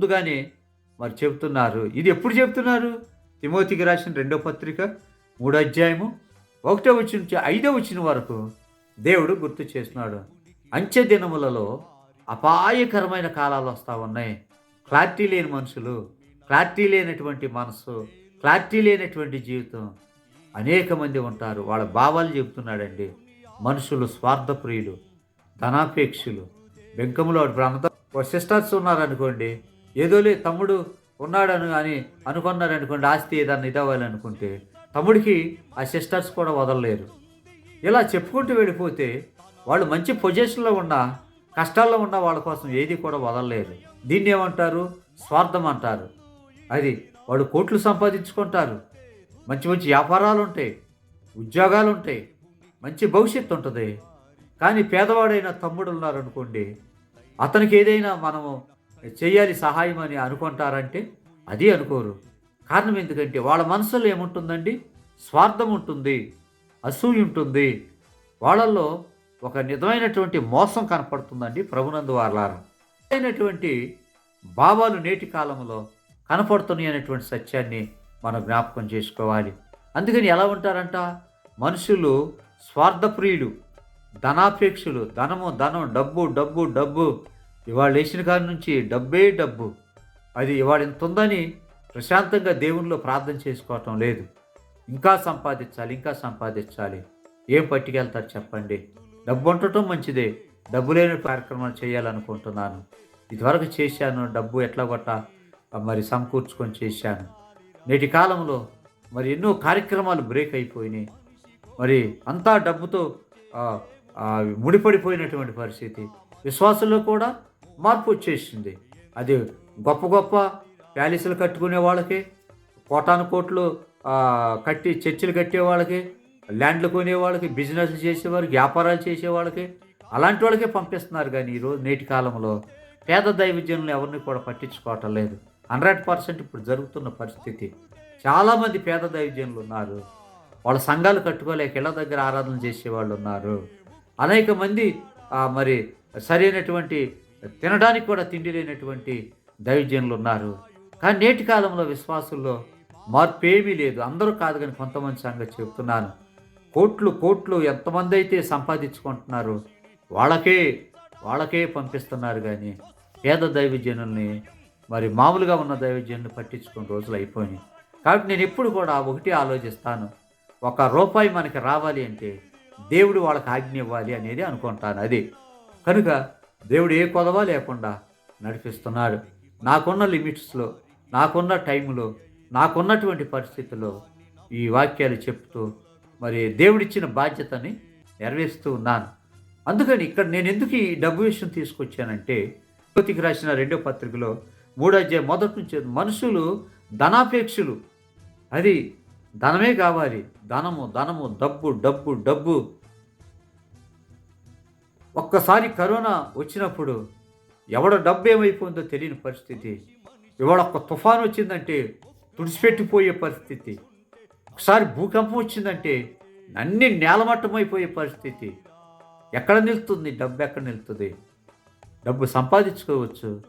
ముందుగానే మరి చెబుతున్నారు. ఇది ఎప్పుడు చెబుతున్నారు? తిమోతికి రాసిన రెండో పత్రిక మూడో అధ్యాయము ఒకటో వచ్చిన నుంచి ఐదో వచ్చిన వరకు దేవుడు గుర్తు చేస్తున్నాడు. అంచె దినములలో అపాయకరమైన కాలాలు వస్తూ ఉన్నాయి. క్లారిటీ లేని మనుషులు క్లారిటీ లేనటువంటి మనసు క్లారిటీ లేనటువంటి జీవితం. అనేక మంది ఉంటారు. వాళ్ళ భావాలు చెబుతున్నాడండి. మనుషులు స్వార్థప్రియులు ధనాపేక్షులు. బెంకములో ప్రాంతం సిస్టర్స్ ఉన్నారనుకోండి ఏదోలే తమ్ముడు ఉన్నాడను అని అనుకున్నారనుకోండి ఆస్తి ఏదన్నా ఇదవ్వాలనుకుంటే తమ్ముడికి ఆ సిస్టర్స్ కూడా వదలలేరు. ఇలా చెప్పుకుంటూ వెళ్ళిపోతే వాళ్ళు మంచి పొజిషన్లో ఉన్న కష్టాల్లో ఉన్న వాళ్ళ కోసం ఏది కూడా వదలలేరు. దీన్ని ఏమంటారు? స్వార్థం అంటారు. అది వాడు కోట్లు సంపాదించుకుంటారు. మంచి మంచి వ్యాపారాలు ఉంటాయి ఉద్యోగాలు ఉంటాయి మంచి భవిష్యత్తు ఉంటుంది. కానీ పేదవాడైన తమ్ముడు ఉన్నారనుకోండి అతనికి ఏదైనా మనము చేయాలి సహాయం అని అనుకుంటారంటే అది అనుకోరు. కారణం ఎందుకంటే వాళ్ళ మనసులో ఏముంటుందండి? స్వార్థం ఉంటుంది అసూయ ఉంటుంది. వాళ్ళల్లో ఒక నిజమైనటువంటి మోసం కనపడుతుందండి ప్రభునందు వాళ్ళారా అయినటువంటి భావాలు నేటి కాలంలో కనపడుతున్నాయి అనేటువంటి సత్యాన్ని మనం జ్ఞాపకం చేసుకోవాలి. అందుకని ఎలా ఉంటారంట? మనుషులు స్వార్థప్రియులు ధనాపేక్షులు ధనము ధనం డబ్బు డబ్బు డబ్బు ఇవాళ లేచిన కాడి నుంచి డబ్బే డబ్బు. అది ఇవాళ ఇంత ఉందని ప్రశాంతంగా దేవునిలో ప్రార్థన చేసుకోవటం లేదు. ఇంకా సంపాదించాలి ఇంకా సంపాదించాలి. ఏం పట్టుకెళ్తారు చెప్పండి. డబ్బు ఉండటం మంచిదే. డబ్బు లేని కార్యక్రమాలు చేయాలనుకుంటున్నాను. ఇదివరకు చేశాను డబ్బు ఎట్లా కొట్ట మరి సమకూర్చుకొని చేశాను. నేటి కాలంలో మరి ఎన్నో కార్యక్రమాలు బ్రేక్ అయిపోయినాయి. మరి అంతా డబ్బుతో ముడిపడిపోయినటువంటి పరిస్థితి. విశ్వాసంలో కూడా మార్పు వచ్చేసింది. అది గొప్ప గొప్ప ప్యాలెస్లు కట్టుకునే వాళ్ళకి కోటాను కోట్లు కట్టి చర్చిలు కట్టే వాళ్ళకి ల్యాండ్లు కొనే వాళ్ళకి బిజినెస్లు చేసేవారికి వ్యాపారాలు చేసే వాళ్ళకి అలాంటి వాళ్ళకే పంపిస్తున్నారు కానీ ఈరోజు నేటి కాలంలో పేద దైవజనులు ఎవరిని కూడా పట్టించుకోవటం లేదు. హండ్రెడ్ పర్సెంట్ ఇప్పుడు జరుగుతున్న పరిస్థితి. చాలామంది పేద దైవజనులు ఉన్నారు. వాళ్ళ సంఘాలు కట్టుకోలేక ఇళ్ళ దగ్గర ఆరాధన చేసేవాళ్ళు ఉన్నారు. అనేక మంది మరి సరైనటువంటి తినడానికి కూడా తిండి లేనటువంటి దైవజనులు ఉన్నారు. కానీ నేటి కాలంలో విశ్వాసుల్లో మార్పు ఏమీ లేదు. అందరూ కాదు కానీ కొంతమంది సంగతి చెబుతున్నాను కోట్లు కోట్లు ఎంతమంది అయితే సంపాదించుకుంటున్నారు వాళ్ళకే వాళ్ళకే పంపిస్తున్నారు కానీ పేద దైవజనుల్ని మరి మామూలుగా ఉన్న దైవజనుల్ని పట్టించుకుని రోజులు అయిపోయినాయి. కాబట్టి నేను ఎప్పుడు కూడా ఒకటి ఆలోచిస్తాను. ఒక రూపాయి మనకి రావాలి అంటే దేవుడు వాళ్ళకి ఆజ్ఞ ఇవ్వాలి అనేది అనుకుంటాను. అది. కనుక దేవుడు ఏ కొదవా లేకుండా నడిపిస్తున్నాడు. నాకున్న లిమిట్స్లో నాకున్న టైంలో నాకున్నటువంటి పరిస్థితుల్లో ఈ వాక్యాలు చెప్తూ మరి దేవుడిచ్చిన బాధ్యతని నెరవేరుస్తూ ఉన్నాను. అందుకని ఇక్కడ నేను ఎందుకు ఈ డబ్బు విషయం తీసుకొచ్చానంటే తిమోతికి రాసిన రెండో పత్రికలో మూడో అధ్యాయం మొదటి నుంచి మనుషులు ధనాపేక్షులు. అది ధనమే కావాలి. ధనము ధనము డబ్బు డబ్బు డబ్బు. ఒక్కసారి కరోనా వచ్చినప్పుడు ఎవడ డబ్బు ఏమైపోయిందో తెలియని పరిస్థితి. ఇవాళ ఒక్క వచ్చిందంటే తుడిచిపెట్టిపోయే పరిస్థితి. ఒకసారి భూకంపం వచ్చిందంటే అన్ని నేలమట్టమైపోయే పరిస్థితి. ఎక్కడ నిలుతుంది? డబ్బు ఎక్కడ నిలుతుంది? డబ్బు సంపాదించుకోవచ్చు.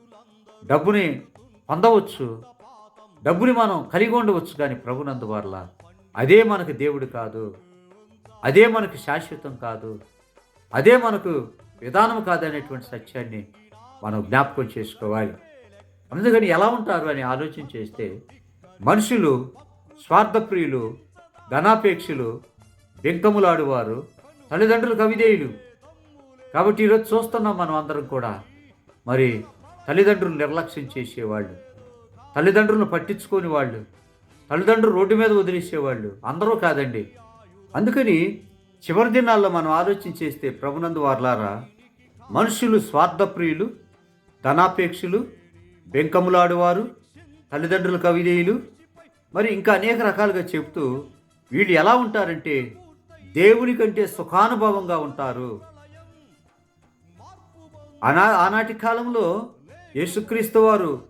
డబ్బుని పొందవచ్చు. డబ్బుని మనం కలిగి ఉండవచ్చు కానీ ప్రభునందు వల్ల అదే మనకు దేవుడు కాదు. అదే మనకు శాశ్వతం కాదు. అదే మనకు విధానం కాదనేటువంటి సత్యాన్ని మనం జ్ఞాపకం చేసుకోవాలి. అందుకని ఎలా ఉంటారు అని ఆలోచన చేస్తే మనుషులు స్వార్థప్రియులు ధనాపేక్షలు బెంకములాడువారు తల్లిదండ్రులు కవిదేయులు. కాబట్టి ఈరోజు చూస్తున్నాం మనం అందరం కూడా మరి తల్లిదండ్రులు నిర్లక్ష్యం చేసేవాళ్ళు తల్లిదండ్రులను పట్టించుకోని వాళ్ళు తల్లిదండ్రులు రోడ్డు మీద వదిలేసేవాళ్ళు అందరూ కాదండి. అందుకని చివరి దినాల్లో మనం ఆలోచించేస్తే ప్రభునందు వార్లారా మనుషులు స్వార్థప్రియులు ధనాపేక్షులు బెంకములాడువారు తల్లిదండ్రుల కవిదేయులు మరి ఇంకా అనేక రకాలుగా చెప్తూ వీళ్ళు ఎలా ఉంటారంటే దేవుని కంటే సుఖానుభవంగా ఉంటారు. అనా ఆనాటి కాలంలో యేసుక్రీస్తు వారు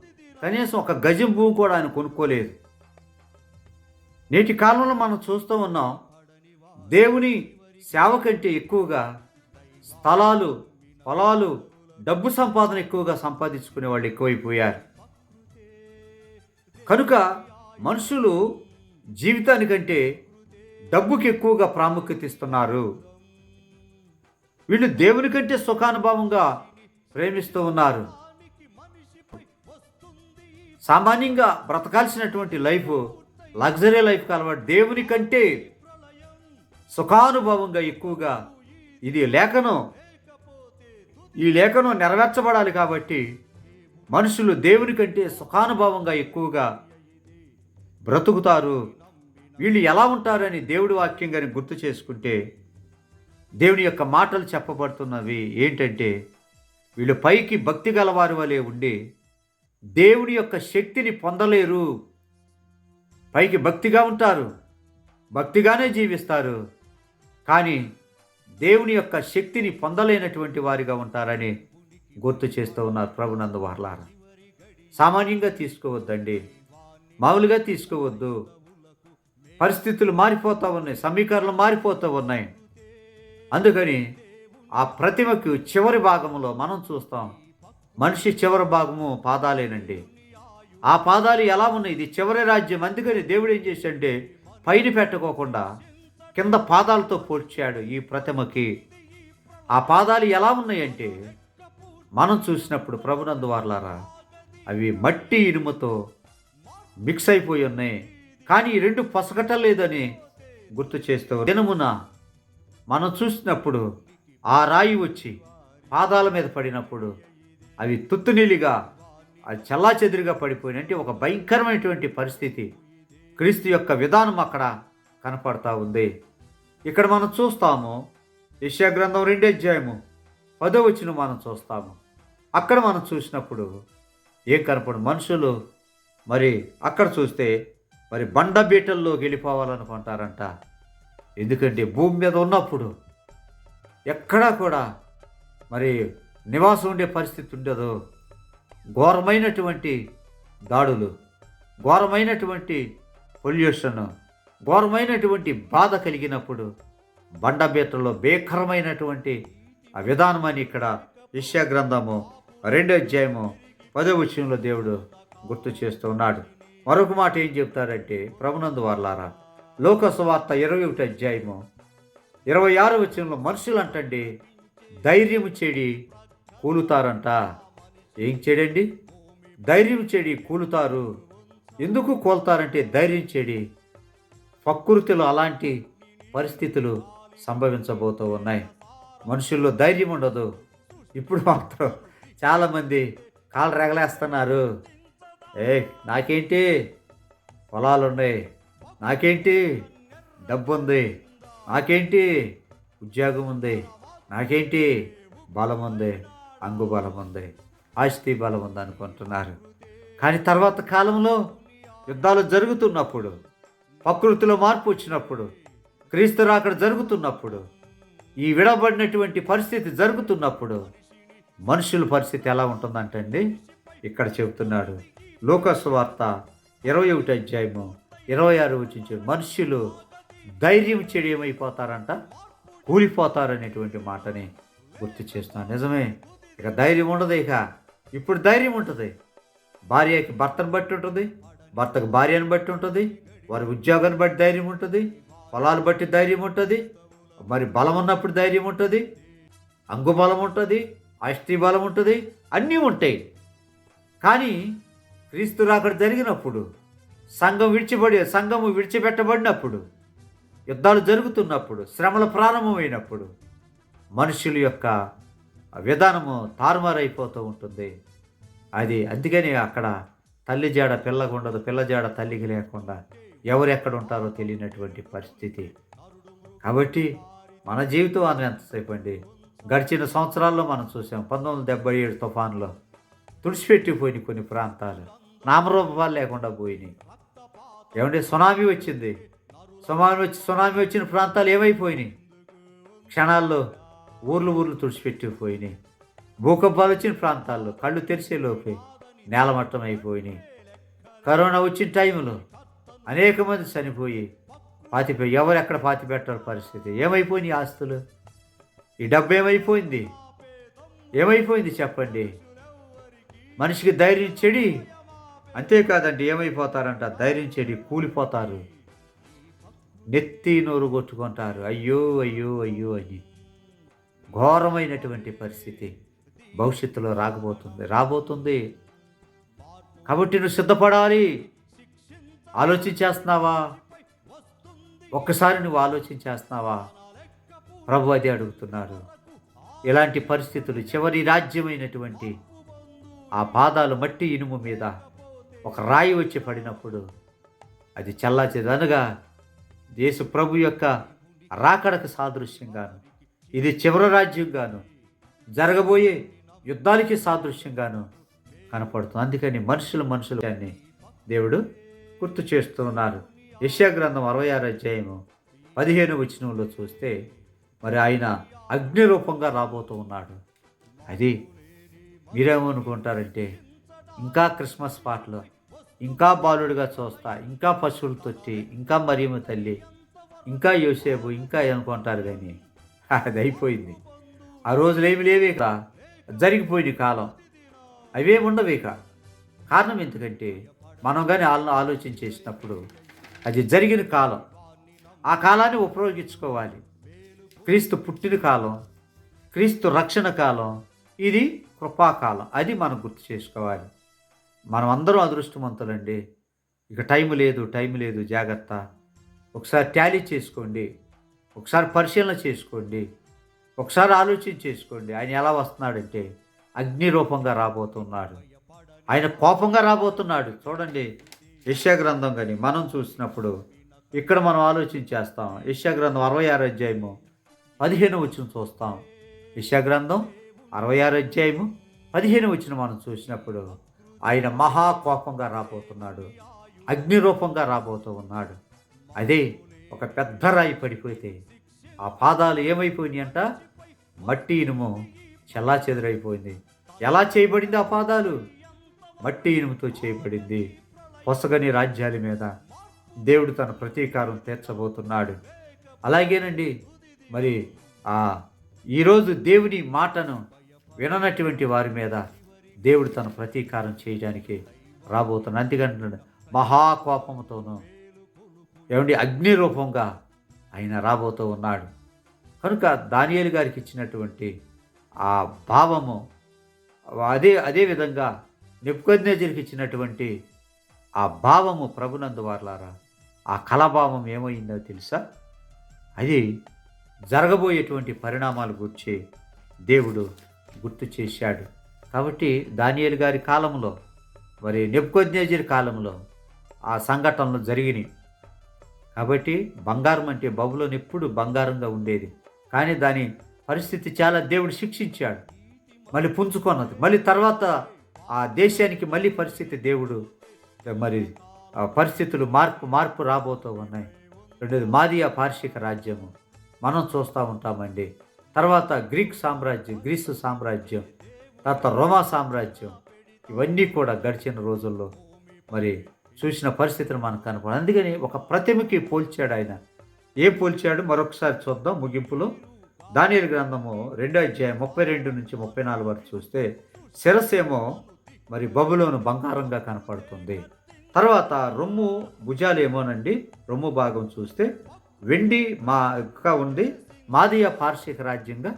కనీసం ఒక గజం భూమి కూడా ఆయన కొనుక్కోలేదు. నేటి కాలంలో మనం చూస్తూ ఉన్నాం దేవుని సేవ కంటే ఎక్కువగా స్థలాలు పొలాలు డబ్బు సంపాదన ఎక్కువగా సంపాదించుకునే వాళ్ళు ఎక్కువైపోయారు. కనుక మనుషులు జీవితానికంటే డబ్బుకి ఎక్కువగా ప్రాముఖ్యత ఇస్తున్నారు. వీళ్ళు దేవుని కంటే సుఖానుభవంగా ప్రేమిస్తూ ఉన్నారు. సామాన్యంగా బ్రతకాల్సినటువంటి లైఫ్ లగ్జరీ లైఫ్ కలవాడు దేవుని కంటే సుఖానుభవంగా ఎక్కువగా ఇది లేఖనం. ఈ లేఖనం నెరవేర్చబడాలి కాబట్టి మనుషులు దేవుని కంటే సుఖానుభవంగా ఎక్కువగా బ్రతుకుతారు. వీళ్ళు ఎలా ఉంటారని దేవుడి వాక్యం కానీ గుర్తు చేసుకుంటే దేవుని యొక్క మాటలు చెప్పబడుతున్నవి ఏంటంటే వీళ్ళు పైకి భక్తి గలవారి వలె ఉండి దేవుని యొక్క శక్తిని పొందలేరు. పైకి భక్తిగా ఉంటారు. భక్తిగానే జీవిస్తారు. కానీ దేవుని యొక్క శక్తిని పొందలేనటువంటి వారిగా ఉంటారని గుర్తు చేస్తూ ఉన్నారు ప్రభునందు వర్లారా. సామాన్యంగా తీసుకోవద్దండి. మామూలుగా తీసుకోవద్దు. పరిస్థితులు మారిపోతూ ఉన్నాయి. సమీకరణలు మారిపోతూ ఉన్నాయి. అందుకని ఆ ప్రతిమకు చివరి భాగంలో మనం చూస్తాం మనిషి చివరి భాగము పాదాలేనండి. ఆ పాదాలు ఎలా ఉన్నాయి? ఇది చివరి రాజ్యం. అందుకని దేవుడు ఏం చేశాడంటే పైన పెట్టకోకుండా కింద పాదాలతో పోడ్చాడు ఈ ప్రతిమకి. ఆ పాదాలు ఎలా ఉన్నాయంటే మనం చూసినప్పుడు ప్రభునందు వార్లారా అవి మట్టి ఇనుముతో మిక్స్ అయిపోయి ఉన్నాయి. కానీ ఈ రెండు పసగటలేదని గుర్తు చేస్తూ దినమున మనం చూసినప్పుడు ఆ రాయి వచ్చి పాదాల మీద పడినప్పుడు అవి తుత్తునీలిగా అది చల్లా చెదిరిగా పడిపోయిన అంటే ఒక భయంకరమైనటువంటి పరిస్థితి. క్రీస్తు యొక్క విధానం అక్కడ కనపడతా ఉంది. ఇక్కడ మనం చూస్తాము యెషయా గ్రంథం రెండో అధ్యాయము పదో వచ్చిన మనం చూస్తాము. అక్కడ మనం చూసినప్పుడు ఏం కనపడు మనుషులు మరి అక్కడ చూస్తే మరి బండ బీటల్లో వెళ్ళిపోవాలనుకుంటారంట. ఎందుకంటే భూమి మీద ఉన్నప్పుడు ఎక్కడా కూడా మరి నివాసం ఉండే పరిస్థితి ఉండదు. ఘోరమైనటువంటి దాడులు ఘోరమైనటువంటి పొల్యూషన్ ఘోరమైనటువంటి బాధ కలిగినప్పుడు బండబీటలో భీకరమైనటువంటి ఆ విధానం అని ఇక్కడ గ్రంథము రెండో అధ్యాయము పదో విషయంలో దేవుడు గుర్తు చేస్తూ ఉన్నాడు. మరొక మాట ఏం చెప్తారంటే ప్రభునందు వార్లారా లోకసువార్త ఇరవై ఒకటి అధ్యాయము ఇరవై ఆరు వచనంలో మనుషులు అంటండి ధైర్యము చెడి కూలుతారంట. ఏం చెడండి? ధైర్యం చెడి కూలుతారు. ఎందుకు కోల్తారంటే ధైర్యం చెడి ప్రకృతిలో అలాంటి పరిస్థితులు సంభవించబోతూ ఉన్నాయి. మనుషుల్లో ధైర్యం ఉండదు. ఇప్పుడు మాత్రం చాలామంది కాళ్ళు రెగలేస్తున్నారు. ఏ నాకేంటి? పొలాలు ఉన్నాయి నాకేంటి? డబ్బు ఉంది నాకేంటి? ఉద్యోగం ఉంది నాకేంటి? బలం ఉంది అంగు బలం ఉంది ఆస్తి బలం ఉంది అనుకుంటున్నారు కానీ తర్వాత కాలంలో యుద్ధాలు జరుగుతున్నప్పుడు ప్రకృతిలో మార్పు వచ్చినప్పుడు క్రీస్తు రాకడ జరుగుతున్నప్పుడు ఈ విడబడినటువంటి పరిస్థితి జరుగుతున్నప్పుడు మనుషుల పరిస్థితి ఎలా ఉంటుందంటండి? ఇక్కడ చెబుతున్నాడు లోకస్ వార్త ఇరవై ఒకటి అధ్యాయము ఇరవై ఆరు వచ్చించే మనుషులు ధైర్యం చెడు ఏమైపోతారంట? కూలిపోతారనేటువంటి మాటని గుర్తు చేస్తున్నాను నిజమే ఇక ధైర్యం ఉండదు ఇక. ఇప్పుడు ధైర్యం ఉంటుంది. భార్యకి భర్తను బట్టి ఉంటుంది భర్తకు భార్యను బట్టి ఉంటుంది వారి ఉద్యోగాన్ని బట్టి ధైర్యం ఉంటుంది పొలాలు బట్టి ధైర్యం ఉంటుంది మరి బలం ఉన్నప్పుడు ధైర్యం ఉంటుంది అంగు బలం ఉంటుంది అష్టి బలం ఉంటుంది అన్నీ ఉంటాయి. కానీ క్రీస్తు రాకడ జరిగినప్పుడు సంఘం విడిచిపడి సంఘము విడిచిపెట్టబడినప్పుడు యుద్ధాలు జరుగుతున్నప్పుడు శ్రమలు ప్రారంభమైనప్పుడు మనుషుల యొక్క విధానము తారుమారైపోతూ ఉంటుంది. అది అందుకని అక్కడ తల్లి జాడ పిల్లగా ఉండదు పిల్ల జాడ తల్లికి లేకుండా ఎవరు ఎక్కడ ఉంటారో తెలియనటువంటి పరిస్థితి. కాబట్టి మన జీవితం అని ఎంతసేపు అండి? గడిచిన సంవత్సరాల్లో మనం చూసాం పంతొమ్మిది వందల డెబ్బై ఏడు తుఫాన్లో తుడిచిపెట్టిపోయినాయి కొన్ని ప్రాంతాలు. నామరూపాలు లేకుండా పోయినాయి. ఏమంటే సునామీ వచ్చింది. సునామీ వచ్చి సునామీ వచ్చిన ప్రాంతాలు ఏమైపోయినాయి? క్షణాల్లో ఊర్లు ఊర్లు తుడిచిపెట్టిపోయినాయి. భూకంపాలు వచ్చిన ప్రాంతాల్లో కళ్ళు తెరిచేలోపే నేలమట్టం అయిపోయినాయి కరోనా వచ్చిన టైంలో అనేక మంది చనిపోయి పాతి ఎవరు ఎక్కడ పాతి పెట్టారు పరిస్థితి? ఏమైపోయినాయి ఆస్తులు? ఈ డబ్బు ఏమైపోయింది? ఏమైపోయింది చెప్పండి. మనిషికి ధైర్యం చెడి అంతేకాదండి ఏమైపోతారంట? ధైర్యం చెడి కూలిపోతారు. నెత్తి నోరు కొట్టుకుంటారు. అయ్యో అయ్యో అయ్యో అని. ఘోరమైనటువంటి పరిస్థితి భవిష్యత్తులో రాకపోతుంది. రాబోతుంది. కాబట్టి నువ్వు సిద్ధపడాలి. ఆలోచించేస్తున్నావా? ఒక్కసారి నువ్వు ఆలోచించేస్తున్నావా? ప్రభు అదే అడుగుతున్నారు ఇలాంటి పరిస్థితులు చివరి రాజ్యమైనటువంటి ఆ పాదాలు మట్టి ఇనుము మీద ఒక రాయి వచ్చి పడినప్పుడు అది చల్లాచెదనగా దేశ ప్రభు యొక్క రాకడకు సాదృశ్యంగాను ఇది చివరి రాజ్యంగాను జరగబోయే యుద్ధాలకి సాదృశ్యంగాను కనపడుతుంది. అందుకని మనుషులు మనుషులు అని దేవుడు గుర్తు చేస్తూ యశాగ్రంథం గ్రంథం అరవై ఆరు అధ్యాయము పదిహేను వచనంలో చూస్తే మరి ఆయన అగ్ని రూపంగా రాబోతూ ఉన్నాడు. అది మీరేమనుకుంటారంటే ఇంకా క్రిస్మస్ పాటలు ఇంకా బాలుడిగా చూస్తా ఇంకా పశువులు తొట్టి ఇంకా మరియమ్మ తల్లి ఇంకా యోసేపు ఇంకా అనుకుంటారు కానీ అది అయిపోయింది. ఆ రోజులు ఏమి లేవే ఇక. జరిగిపోయింది కాలం. అవేమి ఉండవు ఇక. కారణం ఎందుకంటే మనం కానీ వాళ్ళని ఆలోచన చేసినప్పుడు అది జరిగిన కాలం. ఆ కాలాన్ని ఉపయోగించుకోవాలి. క్రీస్తు పుట్టిన కాలం క్రీస్తు రక్షణ కాలం ఇది కృపాకాలం అది మనం గుర్తు చేసుకోవాలి. మనం అందరం అదృష్టవంతులండి. ఇక టైం లేదు టైం లేదు జాగ్రత్త. ఒకసారి ట్యాలీ చేసుకోండి. ఒకసారి పరిశీలన చేసుకోండి. ఒకసారి ఆలోచన చేసుకోండి. ఆయన ఎలా వస్తున్నాడంటే అగ్ని రూపంగా రాబోతున్నాడు. ఆయన కోపంగా రాబోతున్నాడు. చూడండి యశ్యా గ్రంథం కానీ మనం చూసినప్పుడు ఇక్కడ మనం ఆలోచన చేస్తాం. యశ్యా గ్రంథం అరవై ఆరు అధ్యాయము పదిహేను వచ్చిన చూస్తాం. యశ్యా గ్రంథం అరవై ఆరు అధ్యాయము పదిహేను వచ్చిన మనం చూసినప్పుడు ఆయన మహా కోపంగా రాబోతున్నాడు. అగ్ని రూపంగా రాబోతూ ఉన్నాడు. అదే ఒక పెద్ద రాయి పడిపోతే ఆ పాదాలు ఏమైపోయినాయి అంట? మట్టి ఇనుము చెల్లా చెదరైపోయింది. ఎలా చేయబడింది ఆ పాదాలు? మట్టి ఇనుముతో చేయబడింది. పొసగని రాజ్యాల మీద దేవుడు తన ప్రతీకారం తీర్చబోతున్నాడు. అలాగేనండి మరి ఆ ఈరోజు దేవుని మాటను విననటువంటి వారి మీద దేవుడు తన ప్రతీకారం చేయడానికి రాబోతున్నాడు. అందుకంటున్నాడు మహాకోపంతోనూ ఏమండి అగ్ని రూపంగా ఆయన రాబోతూ ఉన్నాడు. కనుక దానియేలు గారికి ఇచ్చినటువంటి ఆ భావము అదే అదే విధంగా నెప్పుకొద్నేజరికి ఇచ్చినటువంటి ఆ భావము ప్రభునందు వార్లారా ఆ కళాభావం ఏమైందో తెలుసా? అది జరగబోయేటువంటి పరిణామాలు గురించి దేవుడు గుర్తు చేశాడు. కాబట్టి దానియేలు గారి కాలంలో మరి నెప్పుకొద్నేజరి కాలంలో ఆ సంఘటనలు జరిగినాయి. కాబట్టి బంగారం అంటే బబులోని ఎప్పుడు బంగారంగా ఉండేది. కానీ దాని పరిస్థితి చాలా దేవుడు శిక్షించాడు. మళ్ళీ పుంజుకొన్నది. మళ్ళీ తర్వాత ఆ దేశానికి మళ్ళీ పరిస్థితి దేవుడు. మరి పరిస్థితులు మార్పు మార్పు రాబోతూ ఉన్నాయి. రెండోది మాదియా పార్షిక రాజ్యము. మనం చూస్తూ ఉంటామండి. తర్వాత గ్రీక్ సామ్రాజ్యం గ్రీసు సామ్రాజ్యం తర్వాత రోమా సామ్రాజ్యం. ఇవన్నీ కూడా గడిచిన రోజుల్లో మరి చూసిన పరిస్థితులు మనకు కనపడ అందుకని ఒక ప్రతిమకి పోల్చాడు ఆయన. ఏం పోల్చాడు? మరొకసారి చూద్దాం ముగింపులో. దానియలు గ్రంథము రెండో అధ్యాయం ముప్పై రెండు నుంచి ముప్పై నాలుగు వరకు చూస్తే శిరస్సేమో మరి బబులోను బంగారంగా కనపడుతుంది. తర్వాత రొమ్ము భుజాలు ఏమోనండి రొమ్ము భాగం చూస్తే వెండి మా ఇంకా ఉంది. మాదియ పార్షిక రాజ్యంగా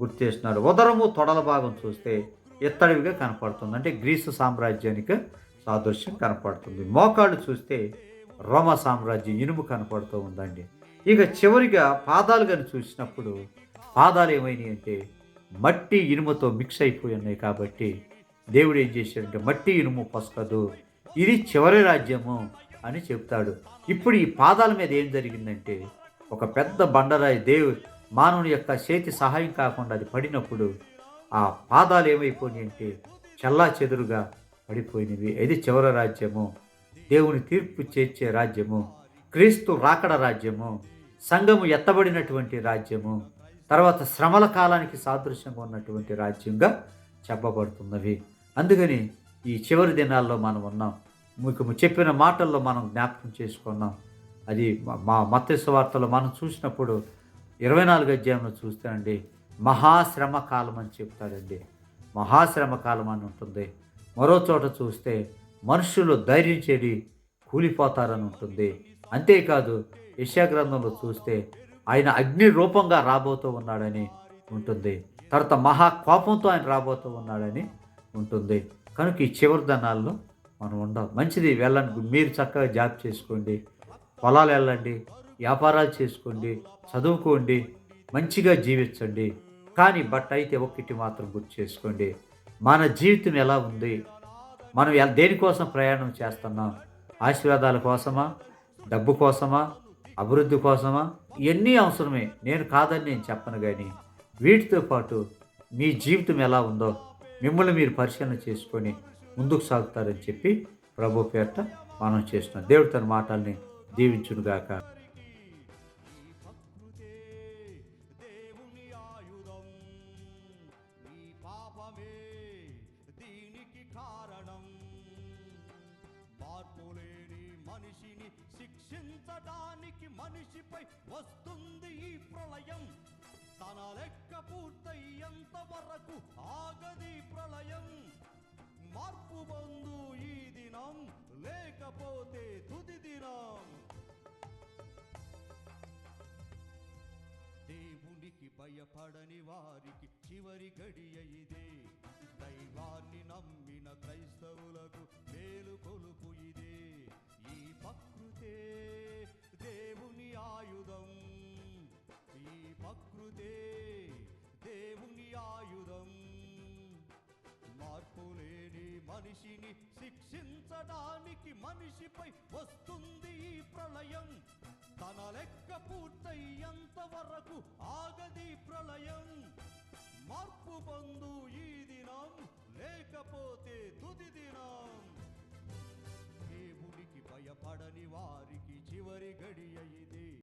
గుర్తిస్తున్నాడు. ఉదరము తొడల భాగం చూస్తే ఎత్తడివిగా కనపడుతుంది. అంటే గ్రీసు సామ్రాజ్యానికి సాదృశ్యం కనపడుతుంది. మోకాళ్ళు చూస్తే రోమ సామ్రాజ్యం ఇనుము కనపడుతూ ఉందండి. ఇక చివరిగా పాదాలు కానీ చూసినప్పుడు పాదాలు ఏమైనాయి అంటే మట్టి ఇనుముతో మిక్స్ అయిపోయి ఉన్నాయి కాబట్టి దేవుడు ఏం చేశాడంటే మట్టి ఇనుము పసకదు ఇది చివరి రాజ్యము అని చెప్తాడు. ఇప్పుడు ఈ పాదాల మీద ఏం జరిగిందంటే ఒక పెద్ద బండరాయి దేవు మానవుని యొక్క చేతి సహాయం కాకుండా అది పడినప్పుడు ఆ పాదాలు ఏమైపోయినాయి అంటే చల్లా చెదురుగా పడిపోయినవి. ఇది చివరి రాజ్యము. దేవుని తీర్పు చేర్చే రాజ్యము. క్రీస్తు రాకడ రాజ్యము. సంఘము ఎత్తబడినటువంటి రాజ్యము. తర్వాత శ్రమల కాలానికి సాదృశ్యంగా ఉన్నటువంటి రాజ్యంగా చెప్పబడుతున్నవి. అందుకని ఈ చివరి దినాల్లో మనం ఉన్నాం. మీకు చెప్పిన మాటల్లో మనం జ్ఞాపకం చేసుకున్నాం. అది మా- మత్స్య వార్తలో మనం చూసినప్పుడు ఇరవై నాలుగు అధ్యాయంలో చూస్తానండి మహాశ్రమ కాలం అని చెప్తాడండి మహాశ్రమ కాలం అని ఉంటుంది. మరో చోట చూస్తే మనుషులు ధైర్యం చేరి కూలిపోతారని ఉంటుంది. అంతేకాదు యశాగ్రంథంలో చూస్తే ఆయన అగ్ని రూపంగా రాబోతూ ఉన్నాడని ఉంటుంది. తర్వాత మహా కోపంతో ఆయన రాబోతూ ఉన్నాడని ఉంటుంది. కనుక ఈ చివరి దినాల్లో మనం ఉండాలి. మంచిది వెళ్ళండి. మీరు చక్కగా జాబ్ చేసుకోండి. పొలాలు వెళ్ళండి. వ్యాపారాలు చేసుకోండి. చదువుకోండి. మంచిగా జీవించండి. కానీ బట్ అయితే ఒక్కటి మాత్రం గుర్తు చేసుకోండి. మన జీవితం ఎలా ఉంది? మనం దేనికోసం ప్రయాణం చేస్తున్నాం? ఆశీర్వాదాల కోసమా? డబ్బు కోసమా? అభివృద్ధి కోసమా? ఇవన్నీ అవసరమే. నేను కాదని నేను చెప్పను కానీ వీటితో పాటు మీ జీవితం ఎలా ఉందో మిమ్మల్ని మీరు పరిశీలన చేసుకొని ముందుకు సాగుతారని చెప్పి ప్రభు పేరట మనం చేస్తున్నాం. దేవుడు తన మాటల్ని దీవించునుగాక. దేవుని ఆయుధం పాపమే దీనికి కారణం మనిషిని శిక్షించడానికి మనిషిపై వస్తుంది ఈ ప్రళయం తన లెక్క పూర్తయ్యేంత వరకు ఆగది ప్రళయం. మార్పు బంధు ఈ దినం లేకపోతే తుది దినం. దేవునికి భయపడని వారికి చివరి గడియ ఇదే. దైవాన్ని నమ్మిన క్రైస్తవులకు మేలు కొలుపు ఇదే. ఈ ప్రకృతే మనిషిని శిక్షించడానికి మనిషిపై వస్తుంది ఈ ప్రళయం. తన లెక్క పూర్తయ్యంత వరకు ఆగది ప్రళయం. మార్పు పొందు ఈ దినం లేకపోతే తుది దినం. దేవుడికి భయపడని వారికి చివరి గడియ